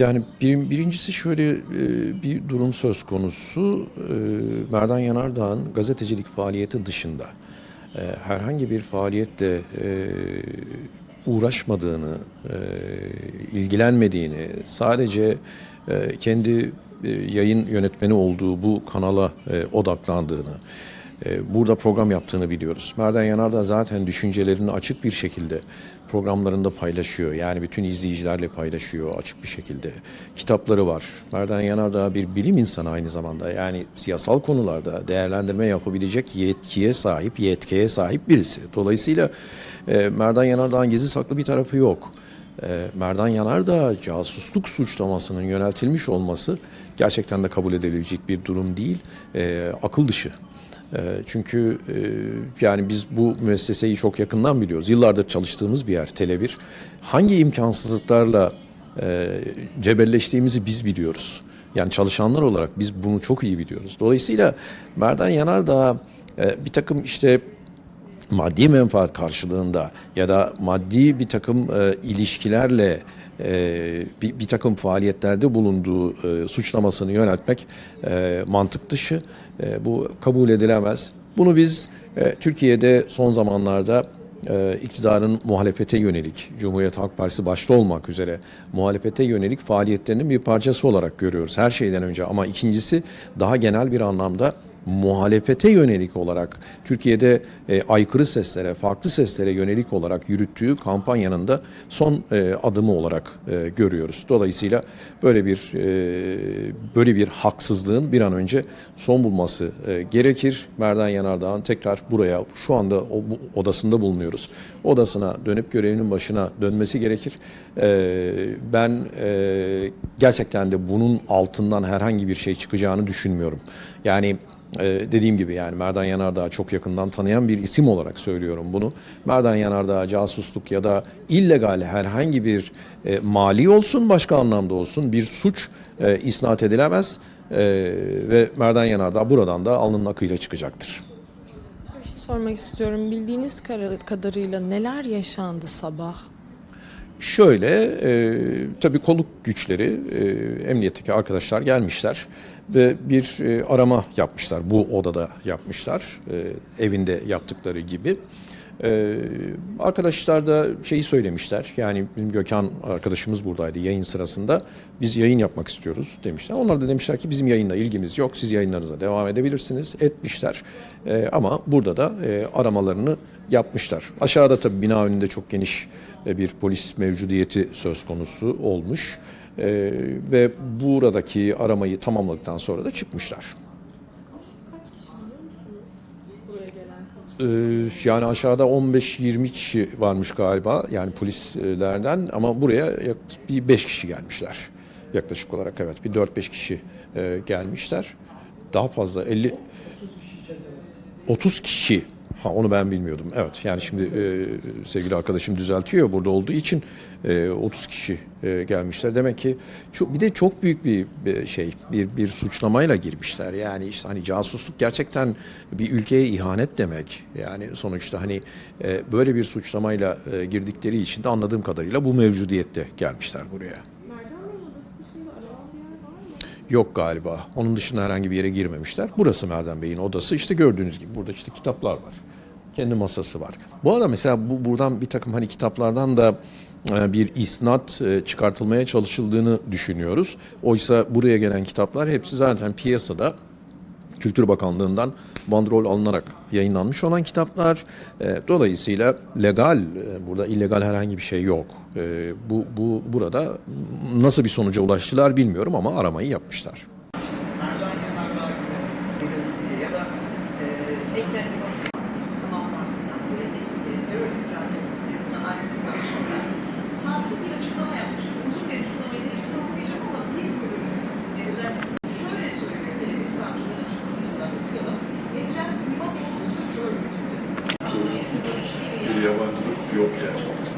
Yani bir, birincisi şöyle e, bir durum söz konusu. E, Merdan Yanardağ'ın gazetecilik faaliyeti dışında e, herhangi bir faaliyetle uğraşmadığını, ilgilenmediğini, sadece kendi yayın yönetmeni olduğu bu kanala odaklandığını, burada program yaptığını biliyoruz. Merdan Yanardağ zaten düşüncelerini açık bir şekilde programlarında paylaşıyor. Yani bütün izleyicilerle paylaşıyor açık bir şekilde. Kitapları var. Merdan Yanardağ bir bilim insanı aynı zamanda. Yani siyasal konularda değerlendirme yapabilecek yetkiye sahip, yetkiye sahip birisi. Dolayısıyla e, Merdan Yanardağ'ın gizli saklı bir tarafı yok. E, Merdan Yanardağ casusluk suçlamasının yöneltilmiş olması gerçekten de kabul edilebilecek bir durum değil. E, akıl dışı. E, Çünkü e, yani biz bu müesseseyi çok yakından biliyoruz. Yıllardır çalıştığımız bir yer Tele1. Hangi imkansızlıklarla e, cebelleştiğimizi biz biliyoruz. Yani çalışanlar olarak biz bunu çok iyi biliyoruz. Dolayısıyla Merdan Yanardağ e, bir takım işte maddi menfaat karşılığında ya da maddi bir takım e, ilişkilerle e, bir, bir takım faaliyetlerde bulunduğu e, suçlamasını yöneltmek e, mantık dışı. E, bu kabul edilemez. Bunu biz e, Türkiye'de son zamanlarda e, iktidarın muhalefete yönelik, Cumhuriyet Halk Partisi başta olmak üzere muhalefete yönelik faaliyetlerinin bir parçası olarak görüyoruz. Her şeyden önce ama ikincisi daha genel bir anlamda muhalefete yönelik olarak Türkiye'de e, aykırı seslere, farklı seslere yönelik olarak yürüttüğü kampanyanın da son e, adımı olarak e, görüyoruz. Dolayısıyla böyle bir e, böyle bir haksızlığın bir an önce son bulması e, gerekir. Merdan Yanardağ'ın tekrar buraya şu anda o, bu odasında bulunuyoruz. Odasına dönüp görevinin başına dönmesi gerekir. E, ben e, gerçekten de bunun altından herhangi bir şey çıkacağını düşünmüyorum. Yani ee, dediğim gibi yani Merdan Yanardağ'ı çok yakından tanıyan bir isim olarak söylüyorum bunu. Merdan Yanardağ casusluk ya da illegal herhangi bir e, mali olsun başka anlamda olsun bir suç e, isnat edilemez. E, ve Merdan Yanardağ buradan da alnının akıyla çıkacaktır. Bir şey sormak istiyorum. Bildiğiniz kadarıyla neler yaşandı sabah? Şöyle, e, tabii kolluk güçleri, e, emniyetteki arkadaşlar gelmişler ve bir e, arama yapmışlar. Bu odada yapmışlar, e, evinde yaptıkları gibi. E, arkadaşlar da şeyi söylemişler, yani bizim Gökhan arkadaşımız buradaydı yayın sırasında. Biz yayın yapmak istiyoruz demişler. Onlar da demişler ki bizim yayınla ilgimiz yok, siz yayınlarınıza devam edebilirsiniz. Etmişler E, ama burada da e, aramalarını yapmışlar. Aşağıda tabii bina önünde çok geniş e, bir polis mevcudiyeti söz konusu olmuş E, ve buradaki aramayı tamamladıktan sonra da çıkmışlar. Yani aşağıda 15-20 kişi varmış galiba yani polislerden ama buraya bir 5 kişi gelmişler yaklaşık olarak evet bir 4-5 kişi e, gelmişler. Daha fazla 50 30 kişi. Ha onu ben bilmiyordum. Evet yani şimdi e, sevgili arkadaşım düzeltiyor burada olduğu için e, 30 kişi e, gelmişler. Demek ki çok bir de çok büyük bir, bir şey bir bir suçlamayla girmişler. Yani işte hani casusluk gerçekten bir ülkeye ihanet demek. Yani sonuçta hani e, böyle bir suçlamayla e, girdikleri için de anladığım kadarıyla bu mevcudiyette gelmişler buraya. Merdan Bey'in odası dışında aranan bir yer var mı? Yok galiba. Onun dışında herhangi bir yere girmemişler. Burası Merdan Bey'in odası. İşte gördüğünüz gibi burada işte kitaplar var kendi masası var. Bu arada mesela bu, buradan bir takım hani kitaplardan da e, bir isnat e, çıkartılmaya çalışıldığını düşünüyoruz. Oysa buraya gelen kitaplar hepsi zaten piyasada Kültür Bakanlığı'ndan bandrol alınarak yayınlanmış olan kitaplar. E, dolayısıyla legal, burada illegal herhangi bir şey yok. Bu, bu Burada nasıl bir sonuca ulaştılar bilmiyorum ama aramayı yapmışlar. yabancılık your yani.